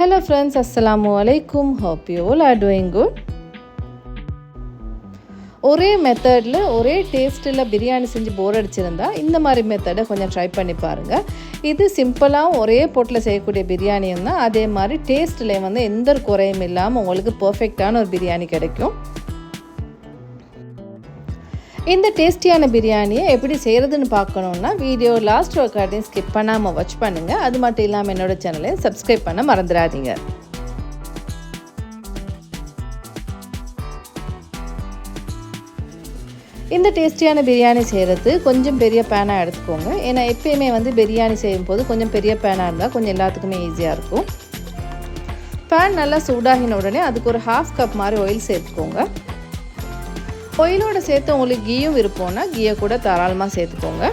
Hello friends அஸ்ஸலாமு alaikum. Hope you all are doing good ஒரே மெத்தடில் ஒரே டேஸ்ட்டில் பிரியாணி செஞ்சு போர் அடிச்சிருந்தா இந்த மாதிரி மெத்தடை கொஞ்சம் ட்ரை பண்ணி பாருங்கள் இது சிம்பிளாக ஒரே பொட்டில் செய்யக்கூடிய பிரியாணியும் தான். அதே மாதிரி டேஸ்ட்டில் வந்து எந்த ஒரு குறையும் இல்லாமல் உங்களுக்கு பர்ஃபெக்டான ஒரு பிரியாணி கிடைக்கும். இந்த டேஸ்டியான பிரியாணியை எப்படி செய்கிறதுன்னு பார்க்கணுன்னா வீடியோ லாஸ்ட் ஒர்க்காட்டையும் ஸ்கிப் பண்ணாமல் வாட்ச் பண்ணுங்கள் அது மட்டும் இல்லாமல் என்னோட சேனலை சப்ஸ்கிரைப் பண்ண மறந்துடாதீங்க. இந்த டேஸ்டியான பிரியாணி செய்கிறது கொஞ்சம் பெரிய பேனாக எடுத்துக்கோங்க. ஏன்னா எப்பயுமே வந்து பிரியாணி செய்யும் போது கொஞ்சம் பெரிய பேனாக இருந்தால் கொஞ்சம் எல்லாத்துக்குமே ஈஸியாக இருக்கும். பேன் நல்லா சூடாகின உடனே அதுக்கு ஒரு ஹாஃப் கப் மாதிரி ஆயில் சேர்த்துக்கோங்க. ஒயிலோடு சேர்த்து உங்களுக்கு கீயும் விருப்பம்னா கீயை கூட தாராளமாக சேர்த்துக்கோங்க.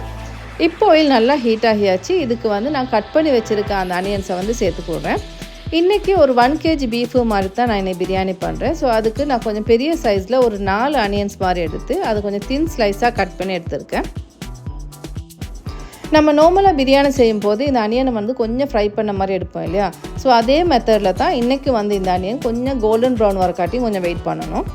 இப்போ ஆயில் நல்லா ஹீட் ஆகியாச்சு. இதுக்கு வந்து நான் கட் பண்ணி வச்சுருக்க அந்த அனியன்ஸை வந்து சேர்த்துக்கொடுறேன் இன்றைக்கி ஒரு ஒன் கேஜி பீஃபு மாதிரி தான் நான் இன்னைக்கு பிரியாணி பண்ணுறேன் ஸோ அதுக்கு நான் கொஞ்சம் பெரிய சைஸில் ஒரு நாலு அனியன்ஸ் மாதிரி எடுத்து அது கொஞ்சம் தின் ஸ்லைஸாக கட் பண்ணி எடுத்திருக்கேன். நம்ம நார்மலாக பிரியாணி செய்யும் போது இந்த அனியனை வந்து கொஞ்சம் ஃப்ரை பண்ண மாதிரி எடுப்போம் இல்லையா? ஸோ அதே மெத்தடில் தான் இன்றைக்கி வந்து இந்த அனியன் கொஞ்சம் கோல்டன் ப்ரௌன் வரக்காட்டி கொஞ்சம் வெயிட் பண்ணணும்.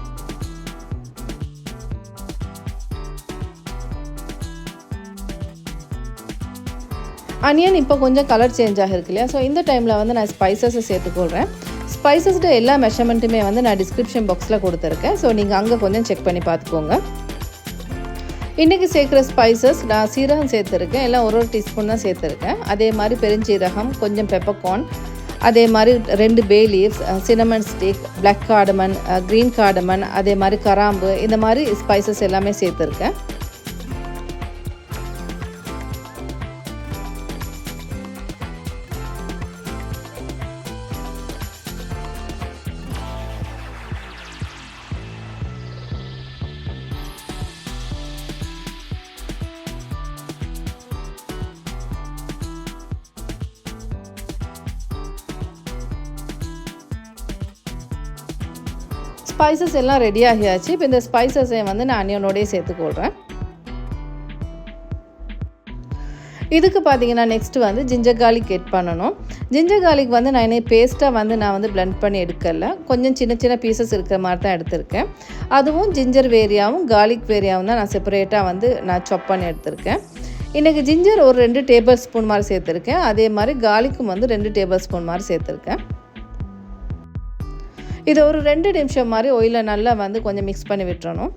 அனியன் இப்போ கொஞ்சம் கலர் சேஞ்ச் ஆகிருக்கு இல்லையா? ஸோ இந்த டைமில் வந்து நான் ஸ்பைசஸை சேர்த்துக்கொள்கிறேன் ஸ்பைசஸ்ட எல்லா மெஷர்மெண்ட்டுமே வந்து நான் டிஸ்கிரிப்ஷன் பாக்ஸில் கொடுத்துருக்கேன். ஸோ நீங்கள் அங்கே கொஞ்சம் செக் பண்ணி பார்த்துக்கோங்க. இன்றைக்கி சேர்க்குற ஸ்பைசஸ் நான் சீரகம் சேர்த்துருக்கேன். எல்லாம் ஒரு ஒரு டீஸ்பூன் தான் சேர்த்துருக்கேன். அதே மாதிரி பெருஞ்சீரகம் கொஞ்சம் பெப்பர்கார்ன் அதே மாதிரி ரெண்டு bay leaves cinnamon stick black cardamom green cardamom அதே மாதிரி கராம்பு இந்த மாதிரி ஸ்பைசஸ் எல்லாமே சேர்த்துருக்கேன். ஸ்பைசஸ் எல்லாம் ரெடி ஆகியாச்சு. இப்போ இந்த ஸ்பைசஸை வந்து நான் அனியனோடய சேர்த்துக்கொள்கிறேன் இதுக்கு பார்த்தீங்கன்னா நெக்ஸ்ட் வந்து ஜிஞ்சர் கார்லிக் எட் பண்ணணும். ஜிஞ்சர் கார்லிக் வந்து நான் என்ன பேஸ்ட்டாக வந்து நான் வந்து பிளெண்ட் பண்ணி எடுக்கல. கொஞ்சம் சின்ன சின்ன பீசஸ் இருக்கிற மாதிரி தான் எடுத்திருக்கேன். அதுவும் ஜிஞ்சர் வேரியாவும் கார்லிக் வேரியாவும் தான் நான் செப்பரேட்டாக வந்து நான் சாப் பண்ணி எடுத்திருக்கேன். இன்றைக்கி ஜிஞ்சர் ஒரு ரெண்டு டேபிள் ஸ்பூன் மாதிரி சேர்த்துருக்கேன். அதே மாதிரி கார்லிக்கும் வந்து ரெண்டு டேபிள் ஸ்பூன் மாதிரி சேர்த்துருக்கேன். இதை ஒரு ரெண்டு நிமிஷம் மாதிரி ஒயிலில் நல்லா வந்து கொஞ்சம் மிக்ஸ் பண்ணி விட்டுறணும்.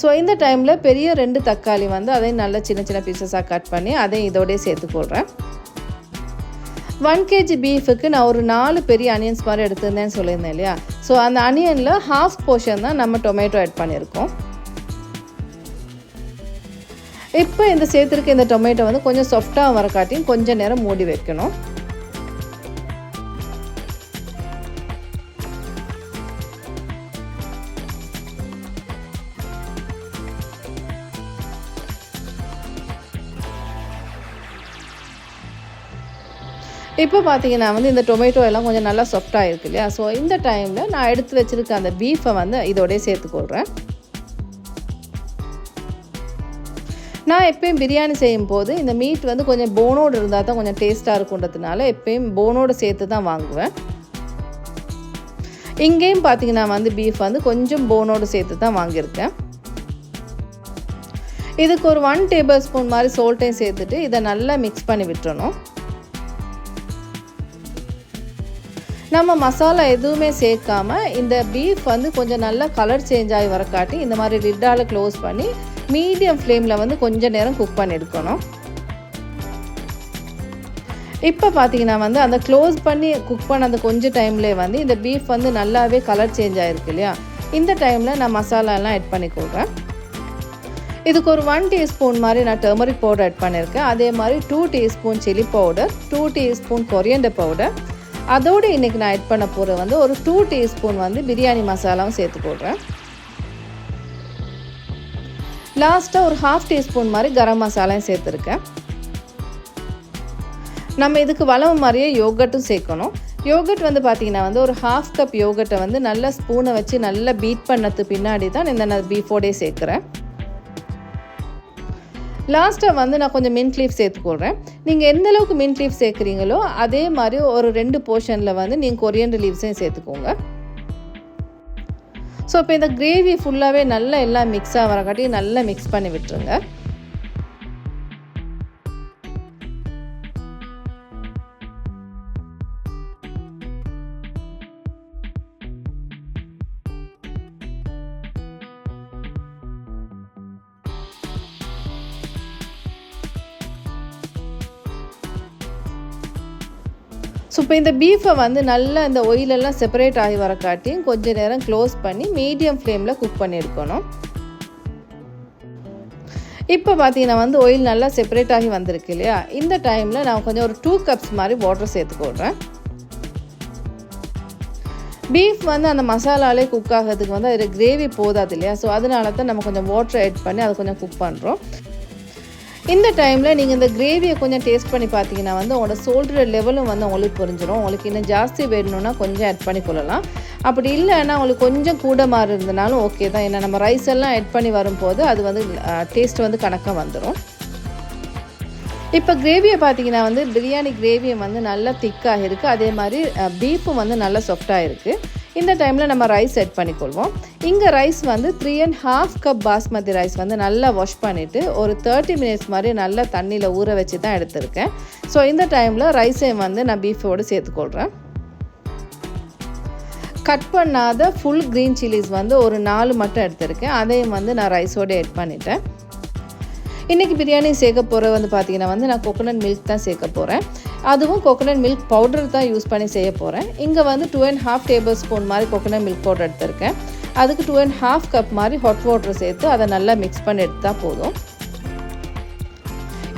ஸோ இந்த டைமில் பெரிய ரெண்டு தக்காளி வந்து அதையும் நல்லா சின்ன சின்ன பீசஸாக கட் பண்ணி அதையும் இதோடய சேர்த்து போடுறேன். ஒன் கேஜி பீஃபுக்கு நான் ஒரு நாலு பெரிய அனியன்ஸ் மாதிரி எடுத்திருந்தேன்னு சொல்லியிருந்தேன் இல்லையா? ஸோ அந்த அனியனில் ஹாஃப் போர்ஷன் தான் நம்ம டொமேட்டோ ஆட் பண்ணியிருக்கோம். இப்போ இந்த சேர்த்துருக்க இந்த டொமேட்டோ வந்து கொஞ்சம் சாஃப்டாக வரக்காட்டியும் கொஞ்சம் நேரம் மூடி வைக்கணும். இப்போ பார்த்தீங்கன்னா வந்து இந்த டொமேட்டோ எல்லாம் கொஞ்சம் நல்லா சாஃப்டாக இருக்கு இல்லையா? ஸோ இந்த டைமில் நான் எடுத்து வச்சுருக்க அந்த பீஃபை வந்து இதோடய சேர்த்துக்கொள்கிறேன் நான் எப்பயும் பிரியாணி செய்யும் போது இந்த மீட் வந்து கொஞ்சம் போனோடு இருந்தால் தான் கொஞ்சம் டேஸ்ட்டாக இருக்குன்றதுனால எப்பயும் போனோடு சேர்த்து தான் வாங்குவேன். இங்கேயும் பார்த்தீங்கன்னா வந்து பீஃப் வந்து கொஞ்சம் போனோடு சேர்த்து தான் வாங்கியிருக்கேன். இதுக்கு ஒரு ஒன் டேபிள் ஸ்பூன் மாதிரி சோல்ட்டையும் சேர்த்துட்டு இதை நல்லா மிக்ஸ் பண்ணி விட்டுறணும். நம்ம மசாலா எதுவுமே சேர்க்காம இந்த பீஃப் வந்து கொஞ்சம் நல்லா கலர் சேஞ்ச் ஆகி வரக்காட்டி இந்த மாதிரி லிட்டால் க்ளோஸ் பண்ணி மீடியம் ஃப்ளேமில் வந்து கொஞ்சம் நேரம் குக் பண்ணி எடுக்கணும். இப்போ பார்த்தீங்கன்னா வந்து அந்த க்ளோஸ் பண்ணி குக் பண்ண அந்த கொஞ்சம் டைம்லேயே வந்து இந்த பீஃப் வந்து நல்லாவே கலர் சேஞ்ச் ஆகிருக்கு இல்லையா? இந்த டைமில் நான் மசாலாலாம் ஆட் பண்ணி கொடுக்குறேன். இதுக்கு ஒரு ஒன் டீஸ்பூன் மாதிரி நான் டர்மரிக் பவுடர் ஆட் பண்ணியிருக்கேன் அதே மாதிரி two teaspoon chilli powder two teaspoon coriander powder அதோடு இன்றைக்கி நான் ஆட் பண்ண போகிற வந்து ஒரு டூ டீஸ்பூன் வந்து பிரியாணி மசாலாவும் சேர்த்து போடுறேன். லாஸ்ட்டாக ஒரு ஹாஃப் டீஸ்பூன் மாதிரி கரம் மசாலாவும் சேர்த்துருக்கேன். நம்ம இதுக்கு வளவு மாதிரியே யோகட்டும் சேர்க்கணும். யோகட் வந்து பார்த்திங்கன்னா வந்து ஒரு ஹாஃப் கப் யோகட்டை வந்து நல்லா ஸ்பூனை வச்சு நல்லா பீட் பண்ணது பின்னாடி தான் இந்த நான் பீஃபோடே சேர்க்குறேன். லாஸ்ட்டாக வந்து நான் கொஞ்சம் மின்ட் லீஃப் சேர்த்துக்கொள்கிறேன் நீங்கள் எந்த அளவுக்கு மின்ட் லீஃப் சேர்க்குறீங்களோ அதே மாதிரி ஒரு ரெண்டு போர்ஷனில் வந்து நீங்கள் கொரியண்டர் லீவ்ஸையும் சேர்த்துக்கோங்க. ஸோ இப்போ இந்த கிரேவி ஃபுல்லாகவே நல்லா எல்லாம் மிக்ஸ் ஆகிறக்காட்டி நல்லா மிக்ஸ் பண்ணி விட்டுருங்க. ஸோ இப்போ இந்த பீஃபை வந்து நல்லா இந்த ஒயிலெல்லாம் செப்பரேட் ஆகி வர காட்டியும் கொஞ்ச நேரம் க்ளோஸ் பண்ணி மீடியம் ஃப்ளேமில் குக் பண்ணியிருக்கணும் இப்போ பார்த்தீங்கன்னா வந்து ஒயில் நல்லா செப்பரேட் ஆகி வந்திருக்கு இல்லையா? இந்த டைமில் நான் கொஞ்சம் ஒரு டூ கப்ஸ் மாதிரி வாட்டர் சேர்த்துக்கொள்கிறேன் பீஃப் வந்து அந்த மசாலாலே குக் ஆகிறதுக்கு வந்து அதில் கிரேவி போதாது இல்லையா? ஸோ அதனால தான் நம்ம கொஞ்சம் வாட்டர் ஆட் பண்ணி அதை கொஞ்சம் குக் பண்ணுறோம் இந்த டைமில் நீங்கள் இந்த கிரேவியை கொஞ்சம் டேஸ்ட் பண்ணி பார்த்தீங்கன்னா வந்து உங்களோட சோல்டர் லெவலும் வந்து உங்களுக்கு புரிஞ்சிடும் உங்களுக்கு இன்னும் ஜாஸ்தி வேணும்னா கொஞ்சம் ஆட் பண்ணி கொள்ளலாம். அப்படி இல்லைன்னா உங்களுக்கு கொஞ்சம் கூட மாறி இருந்தனாலும் ஓகே தான். ஏன்னா நம்ம ரைஸ் எல்லாம் ஆட் பண்ணி வரும்போது அது வந்து டேஸ்ட் வந்து கணக்காக வந்துடும் இப்போ கிரேவியை பார்த்தீங்கன்னா வந்து பிரியாணி கிரேவியை வந்து நல்லா திக்காக இருக்குது அதே மாதிரி பீப்பும் வந்து நல்லா சாஃப்டாக இருக்குது இந்த டைமில் நம்ம ரைஸ் செட் பண்ணிக்கொள்வோம். இங்கே ரைஸ் வந்து three and half cup basmati rice வந்து நல்லா வாஷ் பண்ணிவிட்டு ஒரு தேர்ட்டி மினிட்ஸ் மாதிரி நல்லா தண்ணியில் ஊற வச்சு தான் எடுத்திருக்கேன். ஸோ இந்த டைமில் ரைஸையும் வந்து நான் பீஃபோடு சேர்த்துக்கொள்கிறேன் கட் பண்ணாத ஃபுல் க்ரீன் சில்லிஸ் வந்து ஒரு நாலு மட்டும் எடுத்திருக்கேன். அதையும் வந்து நான் ரைஸோடு ஆட் பண்ணிட்டேன். இன்றைக்கி பிரியாணி சேர்க்க போகிற வந்து பார்த்திங்கன்னா வந்து நான் கோகோனட் மில்க் தான் சேர்க்க போகிறேன் அதுவும் கோகோனட் மில்க் பவுடர் தான் யூஸ் பண்ணி செய்ய போகிறேன் இங்கே வந்து two and half table spoon மாதிரி கோகோனட் மில்க் பவுடர் எடுத்திருக்கேன். அதுக்கு டூ அண்ட் ஹாஃப் கப் மாதிரி ஹாட் வாட்டர் சேர்த்து அதை நல்லா மிக்ஸ் பண்ணி எடுத்தால் போதும்.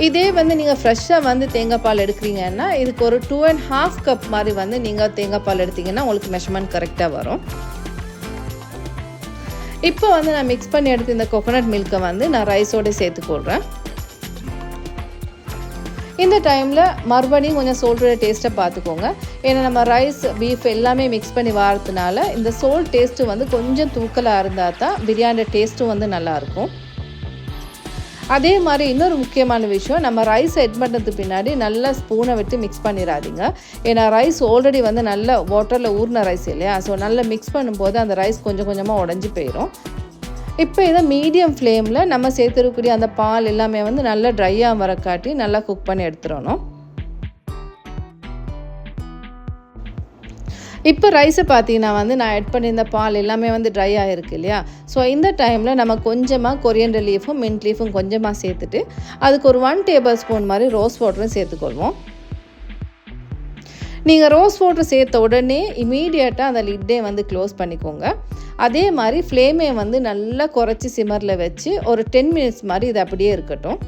இதே வந்து நீங்கள் ஃப்ரெஷ்ஷாக வந்து தேங்காய் பால் எடுக்கிறீங்கன்னா இதுக்கு ஒரு டூ அண்ட் ஹாஃப் கப் மாதிரி வந்து நீங்கள் தேங்காய் பால் எடுத்திங்கன்னா உங்களுக்கு மெஷர்மெண்ட் கரெக்டாக வரும். இப்போ வந்து நான் மிக்ஸ் பண்ணி எடுத்து இந்த கோகோனட் மில்கை வந்து நான் ரைஸோடு சேர்த்துக்கொள்கிறேன் இந்த டைமில் மறுபடியும் கொஞ்சம் சோல்டோட டேஸ்ட்டை பார்த்துக்கோங்க. ஏன்னா நம்ம ரைஸ் பீஃப் எல்லாமே மிக்ஸ் பண்ணி வாரத்துனால இந்த சோல் டேஸ்ட்டு வந்து கொஞ்சம் தூக்கலாக இருந்தால் தான் பிரியாணியோட டேஸ்ட்டும் வந்து நல்லாயிருக்கும் அதே மாதிரி இன்னொரு முக்கியமான விஷயம் நம்ம ரைஸ் எட் பண்ணுறதுக்கு பின்னாடி நல்லா ஸ்பூனை விட்டு மிக்ஸ் பண்ணிடாதீங்க ஏன்னா ரைஸ் ஆல்ரெடி வந்து நல்ல வாட்டரில் ஊறின ரைஸ் இல்லையா? ஸோ நல்லா மிக்ஸ் பண்ணும்போது அந்த ரைஸ் கொஞ்சம் கொஞ்சமாக உடஞ்சி போயிடும் இப்போ இதை மீடியம் ஃப்ளேமில் நம்ம சேர்த்துருக்கக்கூடிய அந்த பால் எல்லாமே வந்து நல்லா ட்ரையாக வர காட்டி நல்லா குக் பண்ணி எடுத்துடணும். இப்போ ரைஸை பார்த்தீங்கன்னா வந்து நான் ஆட் பண்ணியிருந்த பால் எல்லாமே வந்து ட்ரை ஆகிருக்கு இல்லையா? ஸோ இந்த டைமில் நம்ம கொஞ்சமாக கொரியண்டர் லீஃபும் மின்ட் லீஃபும் கொஞ்சமாக சேர்த்துட்டு அதுக்கு ஒரு ஒன் டேபிள் ஸ்பூன் மாதிரி ரோஸ் வாட்டரும் சேர்த்துக்கொள்வோம். நீங்கள் ரோஸ் வாட்டர் சேர்த்த உடனே இமீடியட்டாக அந்த லிட்டே வந்து க்ளோஸ் பண்ணிக்கோங்க. அதே மாதிரி ஃப்ளேமே வந்து நல்லா குறைச்சி சிமரில் வச்சு ஒரு டென் மினிட்ஸ் மாதிரி இது அப்படியே இருக்கட்டும்.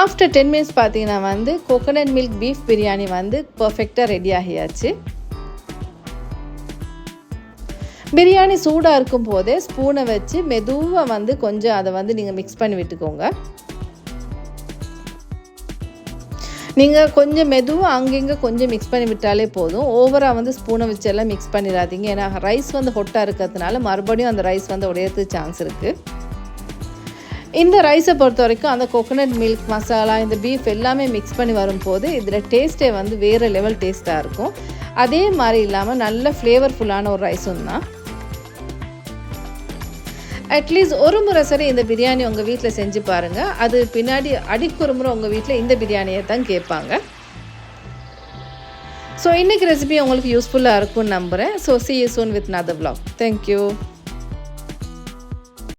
ஆஃப்டர் டென் மினிட்ஸ் பார்த்தீங்கன்னா வந்து கோகோனட் மில்க் பீஃப் பிரியாணி வந்து பர்ஃபெக்டாக ரெடி ஆகியாச்சு. பிரியாணி சூடாக இருக்கும் போதே ஸ்பூனை வச்சு மெதுவாக வந்து கொஞ்சம் அதை வந்து நீங்கள் மிக்ஸ் பண்ணி விட்டுக்கோங்க. நீங்கள் கொஞ்சம் மெதுவாக அங்கங்கே கொஞ்சம் மிக்ஸ் பண்ணி விட்டாலே போதும். ஓவராக வந்து ஸ்பூனை வச்சு எல்லாம் மிக்ஸ் பண்ணிடாதீங்க. ஏன்னா ரைஸ் வந்து ஹொட்டாக இருக்கிறதுனால மறுபடியும் அந்த ரைஸ் வந்து உடையறதுக்கு சான்ஸ் இருக்குது இந்த ரைஸை பொறுத்த வரைக்கும் அந்த கோகோனட் மில்க் மசாலா இந்த பீஃப் எல்லாமே மிக்ஸ் பண்ணி வரும்போது இதில் டேஸ்ட்டே வந்து வேறு லெவல் டேஸ்ட்டாக இருக்கும். அதே மாதிரி இல்லாமல் நல்ல ஃப்ளேவர்ஃபுல்லான ஒரு ரைஸும் தான். அட்லீஸ்ட் ஒரு முறை சரி இந்த பிரியாணி உங்கள் வீட்டில் செஞ்சு பாருங்கள் அது பின்னாடி அடிக்கு ஒரு முறை உங்கள் வீட்டில் இந்த பிரியாணியை தான் கேட்பாங்க. ஸோ இன்றைக்கி ரெசிபி உங்களுக்கு யூஸ்ஃபுல்லாக இருக்கும்னு நம்புகிறேன் so see you soon with another vlog thank you